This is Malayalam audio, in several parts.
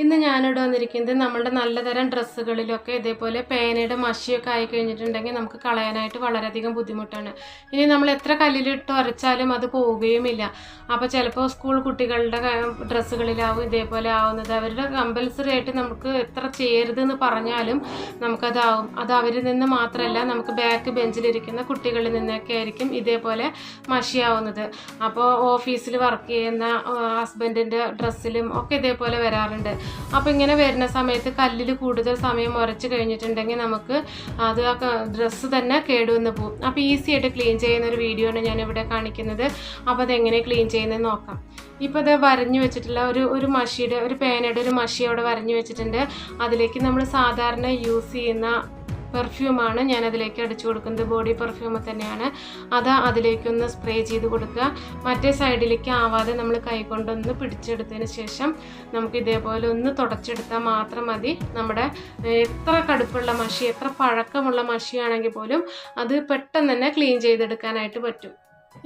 ഇന്ന് ഞാനിവിടെ വന്നിരിക്കുന്നത് നമ്മളുടെ നല്ലതരം ഡ്രസ്സുകളിലൊക്കെ ഇതേപോലെ പേനയുടെ മഷിയൊക്കെ ആയി കഴിഞ്ഞിട്ടുണ്ടെങ്കിൽ നമുക്ക് കളയാനായിട്ട് വളരെയധികം ബുദ്ധിമുട്ടാണ്. ഇനി നമ്മൾ എത്ര കല്ലിലിട്ട് ഉരച്ചാലും അത് പോവുകയുമില്ല. അപ്പോൾ ചിലപ്പോൾ സ്കൂൾ കുട്ടികളുടെ ഡ്രസ്സുകളിലാവും ഇതേപോലെ ആവുന്നത്. അവരുടെ കമ്പൽസറി ആയിട്ട് നമുക്ക് എത്ര ചെയ്യരുതെന്ന് പറഞ്ഞാലും നമുക്കതാവും. അത് അവരിൽ നിന്ന് മാത്രമല്ല നമുക്ക് ബാക്ക് ബെഞ്ചിലിരിക്കുന്ന കുട്ടികളിൽ നിന്നൊക്കെ ആയിരിക്കും ഇതേപോലെ മഷിയാവുന്നത്. അപ്പോൾ ഓഫീസിൽ വർക്ക് ചെയ്യുന്ന ഹസ്ബൻഡിന്റെ ഡ്രസ്സിലും ഒക്കെ ഇതേപോലെ വരാറുണ്ട്. അപ്പോൾ ഇങ്ങനെ വരുന്ന സമയത്ത് കല്ലിൽ കൂടുതൽ സമയം ഉരച്ച് കഴിഞ്ഞിട്ടുണ്ടെങ്കിൽ നമുക്ക് അത് ആ ഡ്രസ്സ് തന്നെ കേടുവന്ന് പോകും. അപ്പോൾ ഈസി ആയിട്ട് ക്ലീൻ ചെയ്യുന്ന ഒരു വീഡിയോ ആണ് ഞാനിവിടെ കാണിക്കുന്നത്. അപ്പോൾ അതെങ്ങനെ ക്ലീൻ ചെയ്യുന്നത് നോക്കാം. ഇപ്പോൾ ഇത് വരഞ്ഞു വെച്ചിട്ടുള്ള ഒരു ഒരു മഷിയുടെ ഒരു പേനയുടെ ഒരു മഷി അവിടെ വരഞ്ഞു വെച്ചിട്ടുണ്ട്. അതിലേക്ക് നമ്മൾ സാധാരണ യൂസ് ചെയ്യുന്ന പെർഫ്യൂമാണ് ഞാൻ അതിലേക്ക് അടിച്ചു കൊടുക്കുന്നത് ബോഡി പെർഫ്യൂം തന്നെയാണ്. അത് അതിലേക്കൊന്ന് സ്പ്രേ ചെയ്ത് കൊടുക്കുക. മറ്റേ സൈഡിലേക്ക് ആവാതെ നമ്മൾ കൈകൊണ്ടൊന്ന് പിടിച്ചെടുത്തതിന് ശേഷം നമുക്ക് ഇതേപോലെ ഒന്ന് തുടച്ചെടുത്താൽ മാത്രം മതി. നമ്മുടെ എത്ര കടുപ്പുള്ള മഷി എത്ര പഴക്കമുള്ള മഷിയാണെങ്കിൽ പോലും അത് പെട്ടെന്ന് തന്നെ ക്ലീൻ ചെയ്തെടുക്കാനായിട്ട് പറ്റും.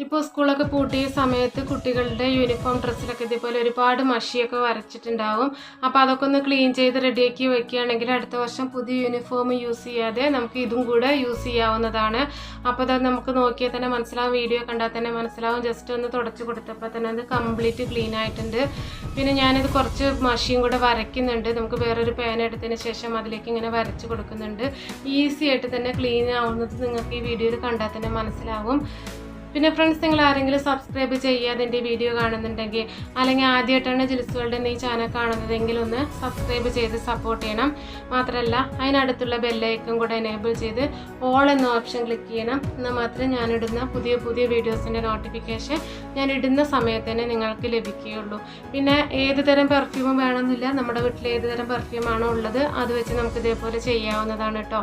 ഇപ്പോൾ സ്കൂളൊക്കെ പൂട്ടിയ സമയത്ത് കുട്ടികളുടെ യൂണിഫോം ഡ്രസ്സിലൊക്കെ ഇതേപോലെ ഒരുപാട് മഷിയൊക്കെ വരച്ചിട്ടുണ്ടാവും. അപ്പോൾ അതൊക്കെ ഒന്ന് ക്ലീൻ ചെയ്ത് റെഡിയാക്കി വെക്കുകയാണെങ്കിൽ അടുത്ത വർഷം പുതിയ യൂണിഫോം യൂസ് ചെയ്യാതെ നമുക്ക് ഇതും കൂടെ യൂസ് ചെയ്യാവുന്നതാണ്. അപ്പോൾ അത് നമുക്ക് നോക്കിയാൽ തന്നെ മനസ്സിലാവും വീഡിയോ കണ്ടാൽ തന്നെ മനസ്സിലാവും. ജസ്റ്റ് ഒന്ന് തുടച്ച് കൊടുത്തപ്പോൾ തന്നെ അത് കംപ്ലീറ്റ് ക്ലീൻ ആയിട്ടുണ്ട്. പിന്നെ ഞാനിത് കുറച്ച് മഷിയും കൂടെ വരയ്ക്കുന്നുണ്ട്. നമുക്ക് വേറൊരു പേന എടുത്തതിന് ശേഷം അതിലേക്ക് ഇങ്ങനെ വരച്ച് കൊടുക്കുന്നുണ്ട്. ഈസി ആയിട്ട് തന്നെ ക്ലീൻ ആവുന്നത് നിങ്ങൾക്ക് ഈ വീഡിയോയിൽ കണ്ടാൽ തന്നെ മനസ്സിലാവും. പിന്നെ ഫ്രണ്ട്സ് നിങ്ങൾ ആരെങ്കിലും സബ്സ്ക്രൈബ് ചെയ്യാതെ എന്റെ വീഡിയോ കാണുന്നുണ്ടെങ്കിൽ അല്ലെങ്കിൽ ആദ്യമായിട്ടാണ് ജിൽസുകളുടെ ഈ ചാനൽ കാണുന്നതെങ്കിൽ ഒന്ന് സബ്സ്ക്രൈബ് ചെയ്ത് സപ്പോർട്ട് ചെയ്യണം. മാത്രമല്ല അതിനടുത്തുള്ള ബെല്ലൈക്കും കൂടെ എനേബിൾ ചെയ്ത് ഓൾ എന്ന ഓപ്ഷൻ ക്ലിക്ക് ചെയ്യണം. എന്നാൽ മാത്രമേ ഞാനിടുന്ന പുതിയ പുതിയ വീഡിയോസിന്റെ നോട്ടിഫിക്കേഷൻ ഞാൻ ഇടുന്ന സമയത്ത് തന്നെ നിങ്ങൾക്ക് ലഭിക്കുകയുള്ളൂ. പിന്നെ ഏത് തരം പെർഫ്യൂം വേണമെന്നില്ല. നമ്മുടെ വീട്ടിൽ ഏത് തരം പെർഫ്യൂമാണോ ഉള്ളത് അത് വെച്ച് നമുക്ക് ഇതേപോലെ ചെയ്യാവുന്നതാണ് കേട്ടോ.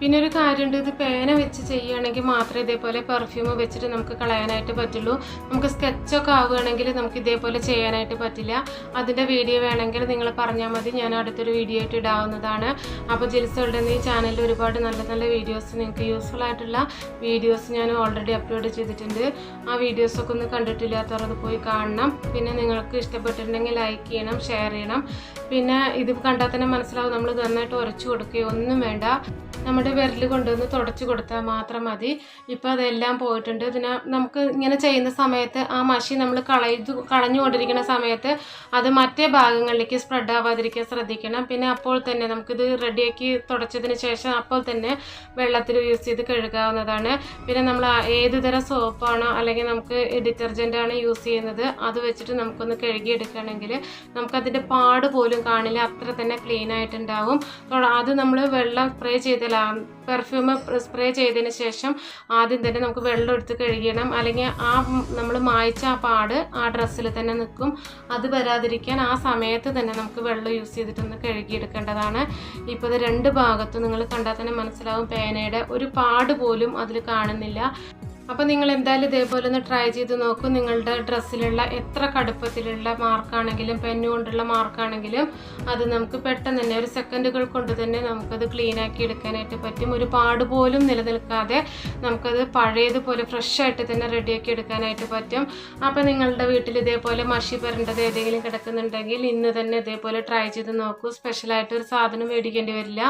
പിന്നെ ഒരു കാര്യമുണ്ട് ഇത് പേന വെച്ച് ചെയ്യുകയാണെങ്കിൽ മാത്രമേ ഇതേപോലെ പെർഫ്യൂം വെച്ചിട്ട് നമുക്ക് കളയാനായിട്ട് പറ്റുള്ളൂ. നമുക്ക് സ്കെച്ചൊക്കെ ആവുകയാണെങ്കിൽ നമുക്ക് ഇതേപോലെ ചെയ്യാനായിട്ട് പറ്റില്ല. അതിന്റെ വീഡിയോ വേണമെങ്കിൽ നിങ്ങൾ പറഞ്ഞാൽ മതി. ഞാൻ അടുത്തൊരു വീഡിയോ ആയിട്ട് ഇടാവുന്നതാണ്. അപ്പോൾ ജിൽസുകളുടെ ഈ ചാനലിൽ ഒരുപാട് നല്ല നല്ല വീഡിയോസ് നിങ്ങൾക്ക് യൂസ്ഫുൾ ആയിട്ടുള്ള വീഡിയോസ് ഞാൻ ഓൾറെഡി അപ്ലോഡ് ചെയ്തിട്ടുണ്ട്. ആ വീഡിയോസൊക്കെ ഒന്ന് കണ്ടിട്ടില്ലാത്തവർ അത് പോയി കാണണം. പിന്നെ നിങ്ങൾക്ക് ഇഷ്ടപ്പെട്ടിട്ടുണ്ടെങ്കിൽ ലൈക്ക് ചെയ്യണം ഷെയർ ചെയ്യണം. പിന്നെ ഇത് കണ്ടാൽ തന്നെ മനസ്സിലാവും നമ്മൾ നന്നായിട്ട് ഉരച്ചു കൊടുക്കുകയോ ഒന്നും വേണ്ട. നമ്മുടെ വിരൽ കൊണ്ടുവന്ന് തുടച്ചു കൊടുത്താൽ മാത്രം മതി. ഇപ്പോൾ അതെല്ലാം പോയിട്ടുണ്ട്. ഇതിനെ നമുക്ക് ഇങ്ങനെ ചെയ്യുന്ന സമയത്ത് ആ മഷി നമ്മൾ കളയത് കളഞ്ഞുകൊണ്ടിരിക്കുന്ന സമയത്ത് അത് മറ്റേ ഭാഗങ്ങളിലേക്ക് സ്പ്രെഡ് ആവാതിരിക്കാൻ ശ്രദ്ധിക്കണം. പിന്നെ അപ്പോൾ തന്നെ നമുക്കിത് റെഡിയാക്കി തുടച്ചതിന് ശേഷം അപ്പോൾ തന്നെ വെള്ളത്തിൽ യൂസ് ചെയ്ത് കഴുകാവുന്നതാണ്. പിന്നെ നമ്മൾ ഏത് തരം സോപ്പാണോ അല്ലെങ്കിൽ നമുക്ക് ഡിറ്റർജന്റ് ആണ് യൂസ് ചെയ്യുന്നത് അത് വെച്ചിട്ട് നമുക്കൊന്ന് കഴുകി എടുക്കുകയാണെങ്കിൽ നമുക്കതിന്റെ പാട് പോലും കാണില്ല. അത്ര തന്നെ തൊട- അത് നമ്മൾ വെള്ളം സ്പ്രേ ചെയ്തില്ല പെർഫ്യൂം സ്പ്രേ ചെയ്തതിന് ശേഷം ആദ്യം തന്നെ നമുക്ക് വെള്ളം എടുത്ത് കഴുകണം അല്ലെങ്കിൽ ആ നമ്മൾ മായ്ച്ച ആ പാട് ആ ഡ്രസ്സിൽ തന്നെ നിൽക്കും. അത് വരാതിരിക്കാൻ ആ സമയത്ത് തന്നെ നമുക്ക് വെള്ളം യൂസ് ചെയ്തിട്ടൊന്ന് കഴുകിയെടുക്കേണ്ടതാണ്. ഇപ്പോൾ ഇത് രണ്ട് ഭാഗത്തും നിങ്ങൾ കണ്ടാൽ തന്നെ മനസ്സിലാവും പേനയുടെ ഒരു പാട് പോലും അതിൽ കാണുന്നില്ല. അപ്പോൾ നിങ്ങൾ എന്തായാലും ഇതേപോലെ ഒന്ന് ട്രൈ ചെയ്ത് നോക്കൂ. നിങ്ങളുടെ ഡ്രസ്സിലുള്ള എത്ര കടുപ്പത്തിലുള്ള മാർക്കാണെങ്കിലും പെന്നു കൊണ്ടുള്ള മാർക്കാണെങ്കിലും അത് നമുക്ക് പെട്ടെന്ന് തന്നെ ഒരു സെക്കൻഡുകൾ കൊണ്ട് തന്നെ നമുക്കത് ക്ലീൻ ആക്കി എടുക്കാനായിട്ട് പറ്റും. ഒരു പാട് പോലും നിലനിൽക്കാതെ നമുക്കത് പഴയതുപോലെ ഫ്രഷ് ആയിട്ട് തന്നെ റെഡിയാക്കി എടുക്കാനായിട്ട് പറ്റും. അപ്പോൾ നിങ്ങളുടെ വീട്ടിൽ ഇതേപോലെ മഷി വരേണ്ടത് ഏതെങ്കിലും കിടക്കുന്നുണ്ടെങ്കിൽ ഇന്ന് തന്നെ ഇതേപോലെ ട്രൈ ചെയ്ത് നോക്കൂ. സ്പെഷ്യലായിട്ട് ഒരു സാധനം മേടിക്കേണ്ടി വരില്ല.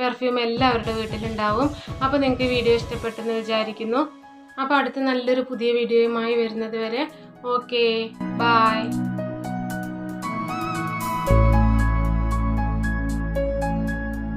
പെർഫ്യൂം എല്ലാവരുടെ വീട്ടിലുണ്ടാവും. അപ്പോൾ നിങ്ങൾക്ക് വീഡിയോ ഇഷ്ടപ്പെട്ടെന്ന് വിചാരിക്കുന്നു. അപ്പോൾ അടുത്ത നല്ലൊരു പുതിയ വീഡിയോയുമായി വരുന്നത് വരെ ഓക്കേ ബായ്